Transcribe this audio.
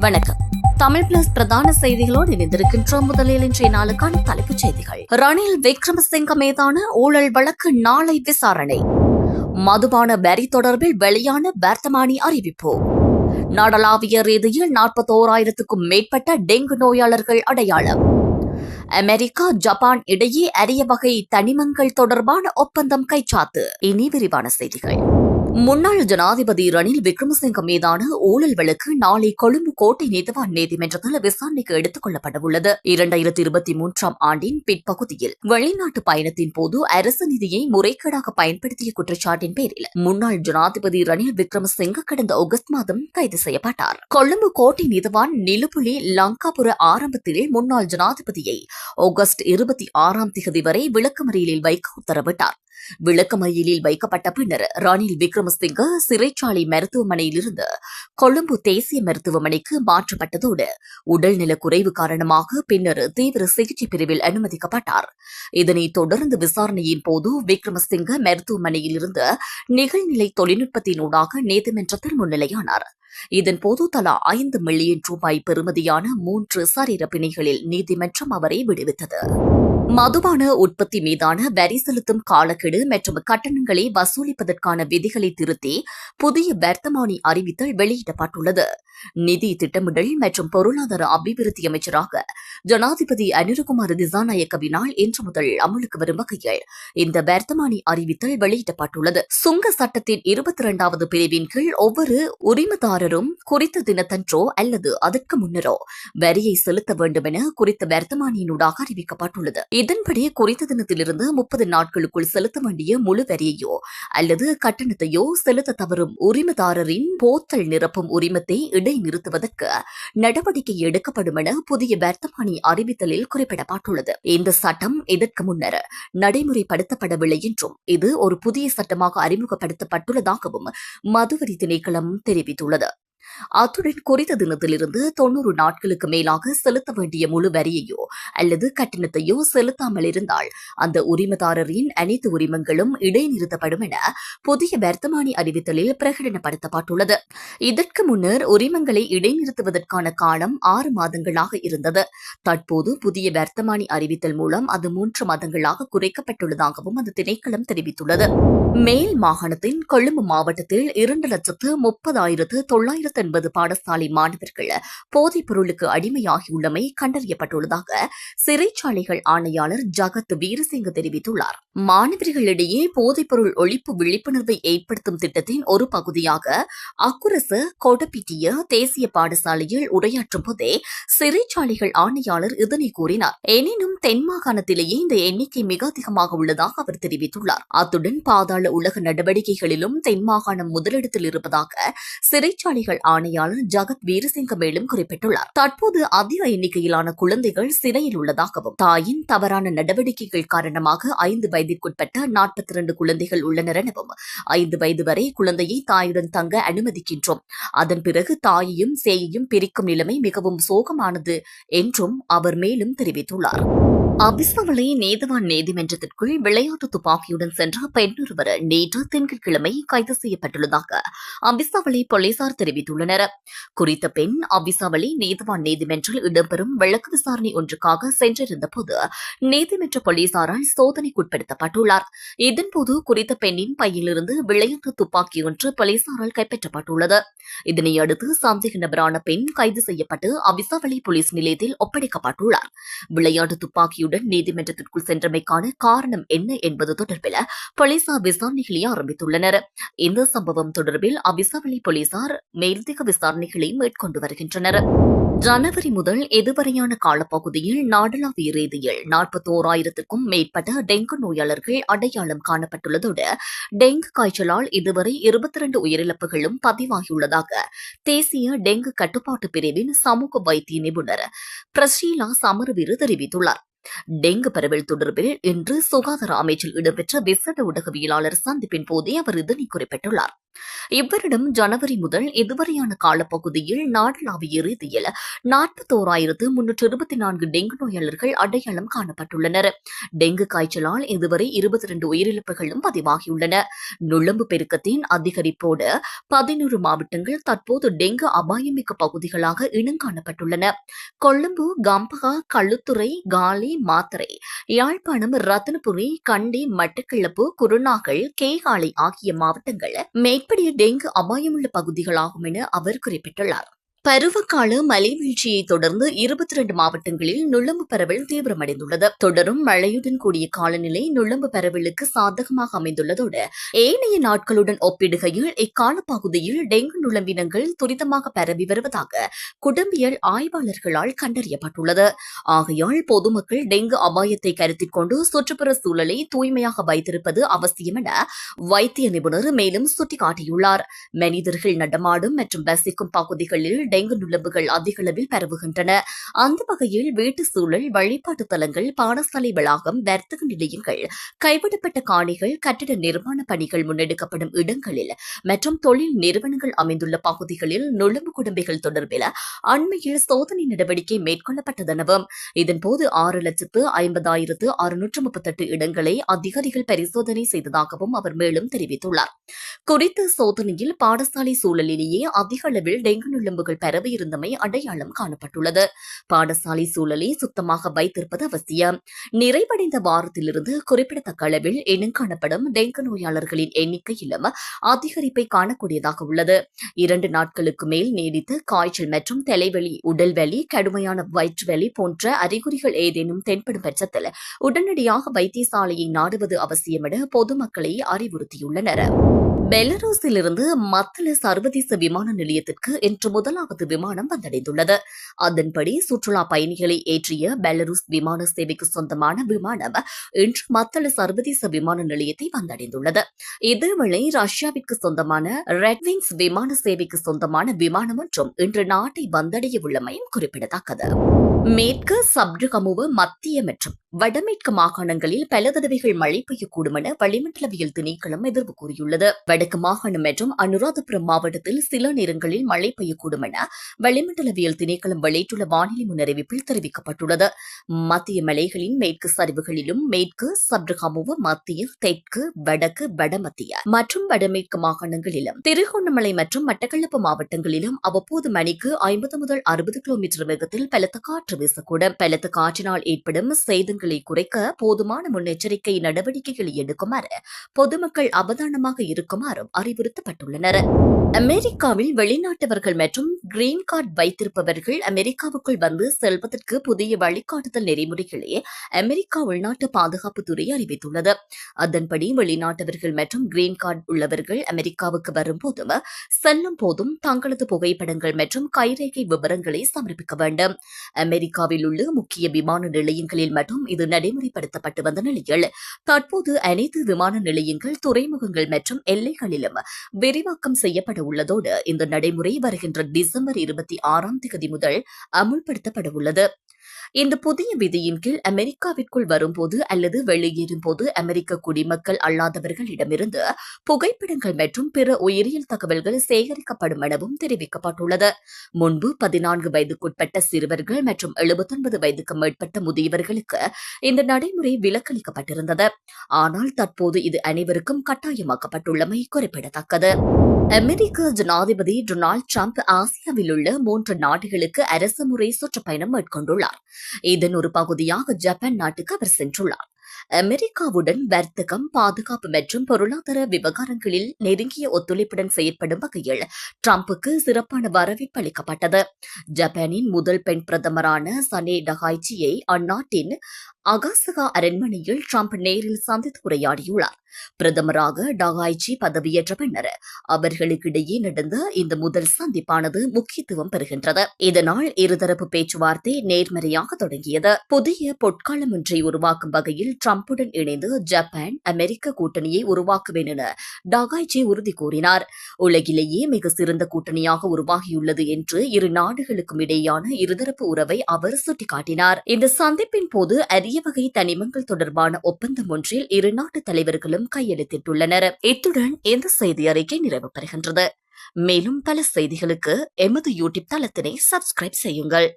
வணக்கம். தமிழ் பிளஸ் பிரதான செய்திகளோடு இணைந்திருக்கின்ற முதலில் இன்றைய நாளுக்கான தலைப்புச் செய்திகள். ரணில் விக்ரமசிங்க மீதான ஊழல் வழக்கு நாளை விசாரணை. மதுபான வரி தொடர்பில் வெளியான வர்த்தமானி அறிவிப்பு. நாடளாவிய ரீதியில் நாற்பத்தோராயிரத்துக்கும் மேற்பட்ட டெங்கு நோயாளர்கள் அடையாளம். அமெரிக்கா ஜப்பான் இடையே அரிய வகை தனிமங்கள் தொடர்பான ஒப்பந்தம் கைச்சாத்து. இனி விரிவான செய்திகள். முன்னாள் ஜனாதிபதி ரணில் விக்ரமசிங்க மீதான ஊழல் வழக்கு நாளை கொழும்பு கோட்டை நீதிவான் நீதிமன்றத்தில் விசாரணைக்கு எடுத்துக் கொள்ளப்படவுள்ளது. இரண்டாயிரத்தி இருபத்தி மூன்றாம் ஆண்டின் பிற்பகுதியில் வெளிநாட்டு பயணத்தின் போது அரசு நிதியை முறைகேடாக பயன்படுத்திய குற்றச்சாட்டின் பேரில் முன்னாள் ஜனாதிபதி ரணில் விக்ரமசிங்க கடந்த ஆகஸ்ட் மாதம் கைது செய்யப்பட்டார். கொழும்பு கோட்டை நீதிவான் நிலுப்புலி லங்காபுர ஆரம்பத்திலே முன்னாள் ஜனாதிபதியை ஆகஸ்ட் இருபத்தி ஆறாம் தேதி வரை விளக்கமறியலில் வைக்க உத்தரவிட்டார். விளக்கமறியலில் வைக்கப்பட்ட பின்னர் ரணில் விக்ரமசிங்க சிறைச்சாலை மருத்துவமனையிலிருந்து கொழும்பு தேசிய மருத்துவமனைக்கு மாற்றப்பட்டதோடு உடல்நல குறைவு காரணமாக பின்னர் தீவிர சிகிச்சை பிரிவில் அனுமதிக்கப்பட்டார். இதனைத் தொடர்ந்து விசாரணையின் போது விக்ரமசிங்க மருத்துவமனையிலிருந்து நிகழ்நிலை தொழில்நுட்பத்தினூடாக நீதிமன்றத்தில் முன்னிலையானார். இதன்போது தலா ஐந்து மில்லியன் ரூபாய் பெறுமதியான மூன்று சரீர பிணைகளில் நீதிமன்றம் அவரை விடுவித்தது. மதுபான உற்பத்தி மீதான வரி செலுத்தும் காலக்கெடு மற்றும் கட்டணங்களை வசூலிப்பதற்கான விதிகளை திருத்தி புதிய வர்த்தமானி அறிவித்தல் வெளியிடப்பட்டுள்ளது. நிதி திட்டமிடல் மற்றும் பொருளாதார அபிவிருத்தி அமைச்சராக ஜனாதிபதி அனிருகுமார் திசாநாயக்கவினால் இன்று முதல் அமலுக்கு வரும் வகையில் இந்த வர்த்தமானி அறிவித்தல் வெளியிடப்பட்டுள்ளது. சுங்க சட்டத்தின் இருபத்தி இரண்டாவது பிரிவின் கீழ் ஒவ்வொரு உரிமதாரரும் குறித்த தினத்தன்றோ அல்லது அதற்கு முன்னரோ வரியை செலுத்த வேண்டும் என குறித்த வர்த்தமானியினூடாக அறிவிக்கப்பட்டுள்ளது. இதன்படி குறித்த தினத்திலிருந்து முப்பது நாட்களுக்குள் செலுத்த வேண்டிய முழு வரியையோ அல்லது கட்டணத்தையோ செலுத்த தவறும் உரிமதாரரின் போத்தல் நிரப்பும் உரிமத்தை இடைநிறுத்துவதற்கு நடவடிக்கை எடுக்கப்படும் என புதிய வர்த்தமானி அறிவித்தலில் குறிப்பிடப்பட்டுள்ளது. இந்த சட்டம் இதற்கு முன்னர் நடைமுறைப்படுத்தப்படவில்லை என்றும் இது ஒரு புதிய சட்டமாக அறிமுகப்படுத்தப்பட்டுள்ளதாகவும் மதுவரி திணைக்களம் தெரிவித்துள்ளது. அத்துடன் குறித்த தினத்திலிருந்து தொன்னூறு நாட்களுக்கு மேலாக செலுத்த வேண்டிய முழு வரியையோ அல்லது கட்டணத்தையோ செலுத்தாமல் இருந்தால் அந்த உரிமதாரரின் அனைத்து உரிமங்களும் இடைநிறுத்தப்படும் என புதிய வர்த்தமானி அறிவித்தலில் பிரகடனப்படுத்தப்பட்டுள்ளது. இதற்கு முன்னர் உரிமங்களை இடைநிறுத்துவதற்கான காலம் ஆறு மாதங்களாக இருந்தது. தற்போது புதிய வர்த்தமானி அறிவித்தல் மூலம் அது மூன்று மாதங்களாக குறைக்கப்பட்டுள்ளதாகவும் அந்த திணைக்களம் தெரிவித்துள்ளது. மேல் மாகாணத்தின் கொழும்பு மாவட்டத்தில் இரண்டு லட்சத்து முப்பதாயிரத்து தொள்ளாயிரத்து ஒன்பது பாடசாலை மாணவர்கள் போதைப் பொருளுக்கு அடிமையாகியுள்ளமை கண்டறியப்பட்டுள்ளதாக சிறைச்சாலைகள் ஆணையாளர் ஜகத் வீரசிங்க தெரிவித்துள்ளார். மாணவர்களிடையே போதைப் பொருள் ஒழிப்பு விழிப்புணர்வை ஏற்படுத்தும் திட்டத்தின் ஒரு பகுதியாக அக்குரசு கொடப்பிட்டிய தேசிய பாடசாலையில் உரையாற்றும் போதே சிறைச்சாலைகள் ஆணையாளர் இதனை கூறினார். எனினும் தென் மாகாணத்திலேயே இந்த எண்ணிக்கை மிக அதிகமாக உள்ளதாக அவர் தெரிவித்துள்ளார். அத்துடன் பாதாள உலக நடவடிக்கைகளிலும் தென் மாகாணம் முதலிடத்தில் இருப்பதாக சிறைச்சாலைகள் ஆணையாளர் ஜகத் வீரசிங்க மேலும் குறிப்பிட்டுள்ளார். தற்போது அதிக எண்ணிக்கையிலான குழந்தைகள் சிறையில் உள்ளதாகவும் தாயின் தவறான நடவடிக்கைகள் காரணமாக ஐந்து வயதிற்குட்பட்ட நாற்பத்தி இரண்டு குழந்தைகள் உள்ளனர் எனவும் ஐந்து வயது வரை குழந்தையை தாயுடன் தங்க அனுமதிக்கின்றோம். அதன் பிறகு தாயையும் சேயையும் பிரிக்கும் நிலைமை மிகவும் சோகமானது என்றும் அவர் மேலும் தெரிவித்துள்ளார். அபிசவளை நீதவான் நீதிமன்றத்திற்குள் விளையாட்டு துப்பாக்கியுடன் சென்ற பெண்ணொருவர் நேற்று திங்கட்கிழமை கைது செய்யப்பட்டுள்ளதாக அபிசவளை போலீசார் தெரிவித்துள்ளனர். குறித்த பெண் அபிசவளை நீதவான் நீதிமன்றில் இடம்பெறும் வழக்கு விசாரணை ஒன்றுக்காக சென்றிருந்தபோது நீதிமன்ற போலீசாரால் சோதனைக்குட்படுத்தப்பட்டுள்ளார். இதன்போது குறித்த பெண்ணின் பையிலிருந்து விளையாட்டு துப்பாக்கி ஒன்று போலீசாரால் கைப்பற்றப்பட்டுள்ளது. இதனையடுத்து சந்தேக நபரான பெண் கைது செய்யப்பட்டு அபிசவளை போலீஸ் நிலையத்தில் ஒப்படைக்கப்பட்டுள்ளார். விளையாட்டு துப்பாக்கியுடன் நீதிமன்றத்திற்குள் சென்றமைக்கான காரணம் என்ன என்பது தொடர்பில் போலீசார் விசாரணைகளை ஆரம்பித்துள்ளனர். இந்த சம்பவம் தொடர்பில் அபிசவளி போலீசார் மேலதிக விசாரணைகளை மேற்கொண்டு வருகின்றனர். ஜனவரி முதல் இதுவரையான காலப்பகுதியில் நாடளாவிய ரீதியில் நாற்பத்தோராயிரத்திற்கும் மேற்பட்ட டெங்கு நோயாளர்கள் அடையாளம் காணப்பட்டுள்ளதோடு டெங்கு காய்ச்சலால் இதுவரை இருபத்தி இரண்டு உயிரிழப்புகளும் பதிவாகியுள்ளதாக தேசிய டெங்கு கட்டுப்பாட்டு பிரிவின் சமூக வைத்திய நிபுணர் பிரஷீலா சமரவீரு தெரிவித்துள்ளார். டெங்கு பரவல் தொடர்பில் இன்று சுகாதார அமைச்சில் இடம்பெற்ற விசேட ஊடகவியலாளர் சந்திப்பின் போதே அவர் இதனை குறிப்பிட்டுள்ளார். இவ்வருடம் ஜனவரி முதல் இதுவரையான காலப்பகுதியில் நாடளாவிய ரீதியில் நாற்பத்தோராயிரத்து முன்னூற்று இருபத்தி நான்கு டெங்கு நோயாளர்கள் அடையாளம் காணப்பட்டுள்ளனர். டெங்கு காய்ச்சலால் இதுவரை இருபத்தி இரண்டு உயிரிழப்புகளும் பதிவாகியுள்ளன. நுழம்பு பெருக்கத்தின் அதிகரிப்போடு பதினோரு மாவட்டங்கள் தற்போது டெங்கு அபாயமிக்க பகுதிகளாக இனங்காணப்பட்டுள்ளன. கொழும்பு கம்பகா களுத்துறை காலி மாத்தரை யாழ்ப்பாணம் ரத்னபுரி கண்டி மட்டக்களப்பு குருநாகல் கேகாலை ஆகிய மாவட்டங்கள் மேற்படிய டெங்கு அபாயமுள்ள பகுதிகளாகும் என அவர் குறிப்பிட்டுள்ளார். பருவகால மலைவீழ்ச்சியை தொடர்ந்து இருபத்தி ரெண்டு மாவட்டங்களில் நுழம்பு பரவல் தீவிரமடைந்துள்ளது. தொடரும் மழையுடன் கூடிய காலநிலை நுழம்பு பரவலுக்கு சாதகமாக அமைந்துள்ளதோடு ஏனைய நாட்களுடன் ஒப்பிடுகையில் இக்கால பகுதியில் டெங்கு நுழம்பினங்கள் துரிதமாக பரவி வருவதாக குடும்பியல் ஆய்வாளர்களால் கண்டறியப்பட்டுள்ளது. ஆகையால் பொதுமக்கள் டெங்கு அபாயத்தை கருத்தில் கொண்டு சுற்றுப்புற சூழலை தூய்மையாக வைத்திருப்பது அவசியம் என வைத்திய நிபுணர் மேலும் சுட்டிக்காட்டியுள்ளார். மனிதர்கள் நடமாடும் மற்றும் வசிக்கும் பகுதிகளில் டெங்கு நுழம்புகள் அதிக அளவில் பரவுகின்றன. அந்த வகையில் வீட்டு சூழல் வழிபாட்டு தலங்கள் பாடசாலை வளாகம் வர்த்தக நிலையங்கள் கைவிடப்பட்ட காணிகள் கட்டிட நிர்மாண பணிகள் முன்னெடுக்கப்படும் இடங்களில் மற்றும் தொழில் நிறுவனங்கள் அமைந்துள்ள பகுதிகளில் நுழம்பு குடும்பிகள் தொடர்பில் அண்மையில் சோதனை நடவடிக்கை மேற்கொள்ளப்பட்டதெனவும் இதன்போது ஆறு லட்சத்து ஐம்பதாயிரத்து அறுநூற்று முப்பத்தெட்டு இடங்களை அதிகாரிகள் பரிசோதனை செய்ததாகவும் அவர் மேலும் தெரிவித்துள்ளார். குறித்த சோதனையில் பாடசாலை சூழலிலேயே அதிக அளவில் டெங்கு நுழம்புகள் பரவியிருந்தமை அடையாளம் காணப்பட்டுள்ளது. பாடசாலை சூழலை சுத்தமாக வைத்திருப்பது அவசியம். நிறைவடைந்த வாரத்திலிருந்து குறிப்பிடத்தக்க அளவில் இனங்காணப்படும் டெங்கு நோயாளர்களின் எண்ணிக்கையிலும் அதிகரிப்பை காணக்கூடியதாக உள்ளது. இரண்டு நாட்களுக்கு மேல் நீடித்து காய்ச்சல் மற்றும் தலைவலி உடல்வலி கடுமையான வயிற்றுவலி போன்ற அறிகுறிகள் ஏதேனும் தென்படும் பட்சத்தில் உடனடியாக வைத்தியசாலையை நாடுவது அவசியம் என பொதுமக்களை அறிவுறுத்தியுள்ளனர். பெலரூஸிலிருந்து மத்தள சர்வதேச விமான நிலையத்திற்கு இன்று முதலாவது விமானம் வந்தடைந்துள்ளது. அதன்படி சுற்றுலா பயணிகளை ஏற்றிய பெலருஸ் விமான சேவைக்கு சொந்தமான விமானம் இன்று மத்தள சர்வதேச விமான நிலையத்தை வந்தடைந்துள்ளது. இதேவேளை ரஷ்யாவிற்கு சொந்தமான ரெட்விங்ஸ் விமான சேவைக்கு சொந்தமான விமானம் ஒன்றும் இன்று நாட்டை வந்தடைய உள்ளமையும் குறிப்பிடத்தக்கது. மேற்கு சப்ரகமுவ மத்திய மற்றும் வடமேற்கு மாகாணங்களில் பல தடவைகள் மழை பெய்யக்கூடும் என வளிமண்டலவியல் திணைக்களம் எதிர்வு கூறியுள்ளது. வடக்கு மாகாணம் மற்றும் அனுராதபுரம் மாவட்டத்தில் சில நேரங்களில் மழை பெய்யக்கூடும் என வளிமண்டலவியல் திணைக்களம் வெளியிட்டுள்ள வானிலை முன்னறிவிப்பில் தெரிவிக்கப்பட்டுள்ளது. மத்திய மலைகளின் மேற்கு சரிவுகளிலும் மேற்கு சப்ரகமுவ மத்திய தெற்கு வடக்கு வடமத்திய மற்றும் வடமேற்கு மாகாணங்களிலும் திருகோணமலை மற்றும் மட்டக்களப்பு மாவட்டங்களிலும் அவ்வப்போது மணிக்கு ஐம்பது முதல் அறுபது கிலோமீட்டர் வேகத்தில் பலத்த காற்று வீசக்கூடும். பலத்த காற்றினால் ஏற்படும் சேதங்கள் குறைக்க போதுமான முன்னெச்சரிக்கை நடவடிக்கைகளை எடுக்குமாறு பொதுமக்கள் அவதானமாக இருக்குமாறும் அறிவுறுத்தப்பட்டுள்ளனர். அமெரிக்காவில் வெளிநாட்டவர்கள் மற்றும் கிரீன் கார்டு வைத்திருப்பவர்கள் அமெரிக்காவுக்குள் வந்து செல்வதற்கு புதிய வழிகாட்டுதல் நெறிமுறைகளை அமெரிக்கா உள்நாட்டு பாதுகாப்புத்துறை அறிவித்துள்ளது. அதன்படி வெளிநாட்டவர்கள் மற்றும் கிரீன் கார்டு உள்ளவர்கள் அமெரிக்காவுக்கு வரும்போதும் செல்லும் போதும் தங்களது புகைப்படங்கள் மற்றும் கைரேகை விவரங்களை சமர்ப்பிக்க வேண்டும். அமெரிக்காவில் உள்ள முக்கிய விமான நிலையங்களில் மட்டும் இது நடைமுறைப்படுத்தப்பட்டு வந்த நிலையில் தற்போது அனைத்து விமான நிலையங்கள் துறைமுகங்கள் மற்றும் எல்லைகளிலும் விரிவாக்கம் செய்யப்பட உள்ளதோடு இந்த நடைமுறை வருகின்ற டிசம்பர் இருபத்தி ஆறாம் தேதி முதல் அமுல்படுத்தப்பட உள்ளது. இந்த புதிய விதியின் கீழ் அமெரிக்காவிற்குள் வரும்போது அல்லது வெளியேறும் போது அமெரிக்க குடிமக்கள் அல்லாதவர்களிடமிருந்து புகைப்படங்கள் மற்றும் பிற உயிரியல் தகவல்கள் சேகரிக்கப்படும் எனவும் தெரிவிக்கப்பட்டுள்ளது. முன்பு பதினான்கு வயதுக்குட்பட்ட சிறுவர்கள் மற்றும் எழுபத்தொன்பது வயதுக்கு மேற்பட்ட முதியவர்களுக்கு இந்த நடைமுறை விலக்களிக்கப்பட்டிருந்தது. ஆனால் தற்போது இது அனைவருக்கும் கட்டாயமாக்கப்பட்டுள்ளமை குறிப்பிடத்தக்கது. அமெரிக்க ஜனாதிபதி டொனால்டு டிரம்ப் ஆசியாவில் உள்ள மூன்று நாடுகளுக்கு அரசு முறை சுற்றுப்பயணம் மேற்கொண்டுள்ளார். இதன் ஒரு பகுதியாக ஜப்பான் நாட்டுக்கு அவர் சென்றுள்ளார். அமெரிக்காவுடன் வர்த்தகம் பாதுகாப்பு மற்றும் பொருளாதார விவகாரங்களில் நெருங்கிய ஒத்துழைப்புடன் செயற்படும் வகையில் டிரம்புக்கு சிறப்பான வரவேற்பு அளிக்கப்பட்டது. ஜப்பானின் முதல் பெண் பிரதமரான சனே டஹாய்ச்சியை அந்நாட்டின் அகாசகா அரண்மனையில் ட்ரம்ப் நேரில் சந்தித்து உரையாடியுள்ளார். பிரதமராக டாகாய்ச்சி பதவியேற்ற பின்னர் அவர்களுக்கிடையே நடந்த இந்த முதல் சந்திப்பானது முக்கியத்துவம் பெறுகின்றது. இதனால் இருதரப்பு பேச்சுவார்த்தை நேர்மறையாக தொடங்கியது. புதிய பொற்காலம் ஒன்றை உருவாக்கும் வகையில் ட்ரம்புடன் இணைந்து ஜப்பான் அமெரிக்க கூட்டணியை உருவாக்குவேன் என டாகாய்ச்சி உறுதி கூறினார். உலகிலேயே மிக சிறந்த கூட்டணியாக உருவாகியுள்ளது என்று இரு நாடுகளுக்கும் இடையேயான இருதரப்பு உறவை அவர் சுட்டிக்காட்டினார். இந்த சந்திப்பின் போது அரிய வகை தனிமங்கள் தொடர்பான ஒப்பந்தம் ஒன்றில் இரு நாட்டு தலைவர்களும் கையெழுத்திட்டுள்ளனர். இத்துடன் இந்த செய்தி அறிக்கை நிறைவு பெறுகின்றது மேலும் பல செய்திகளுக்கு எமது யூடியூப் தளத்தினை சப்ஸ்கிரைப் செய்யுங்கள்.